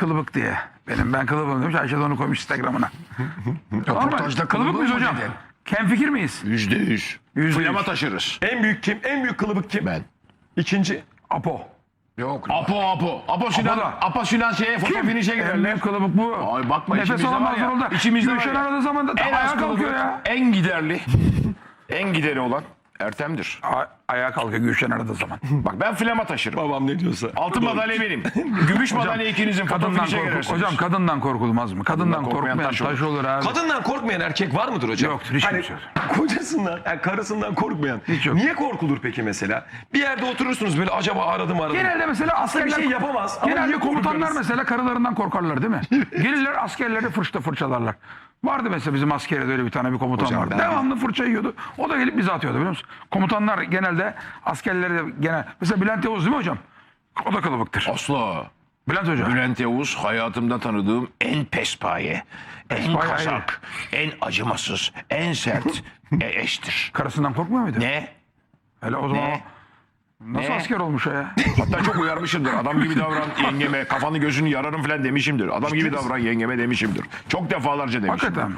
Kılıbık diye. Benim ben kılıbığım demiş. Ayşe de onu koymuş Instagram'ına. Röportajda kılıbık mıyız hocam? mı dedin? Kem fikir miyiz? Yüzde yüz. Yüzde yüz. taşırız. En büyük kim? En büyük kılıbık kim? Ben. İkinci. Apo. Yok. Apo Apo. Apo Sinan. da. Apo Sinan şeye fotoğrafini En girerler. büyük kılıbık bu. Ay bakma Nefes içimizde alamaz var ya. orada. İçimizde var Gülşen ya. aradığı zaman da En ayağa az kalkıyor kılıbık, ya. En giderli. en gideri olan Ertem'dir. A- ayağa kalkıyor Gülşen aradığı zaman. Bak ben flama taşırım. Babam ne diyorsa. Altın madalya benim. Gümüş madalya ikinizin Kadından fotoğrafını çekersiniz. Hocam kadından korkulmaz mı? Kadından korkmayan korkmayan taş taş olur. abi. Kadından korkmayan erkek var mıdır hocam? Yoktur, hiç hani kimse yok. kocasından, yani karısından korkmayan. Hiç yok. Niye korkulur peki mesela? Bir yerde oturursunuz böyle acaba aradım aradım. Genelde mesela Aslında bir askerler şey yapamaz. ama Genelde niye komutanlar mesela karılarından korkarlar değil mi? Gelirler askerleri fırça fırçalarlar. Vardı mesela bizim askerde öyle bir tane bir komutan Hocam vardı. ben- Devamlı fırça yiyordu. O da gelip bize atıyordu biliyor musun? Komutanlar genelde askerleri de genel. Mesela Bülent Yavuz değil mi hocam? O da kılıbıktır. Asla. Bülent Hoca. Bülent Yavuz hayatımda tanıdığım en pespaye, en Pespaye, kazak, en acımasız, en sert e, eştir. Karısından korkmuyor muydu? Ne? Hele o zaman Ne? Nasıl Ne? asker olmuş o ya? Hatta çok uyarmışımdır. Adam gibi davran yengeme, kafanı gözünü yararım falan demişimdir. Adam gibi davran yengeme demişimdir. Çok defalarca demişim. Hakikaten mi?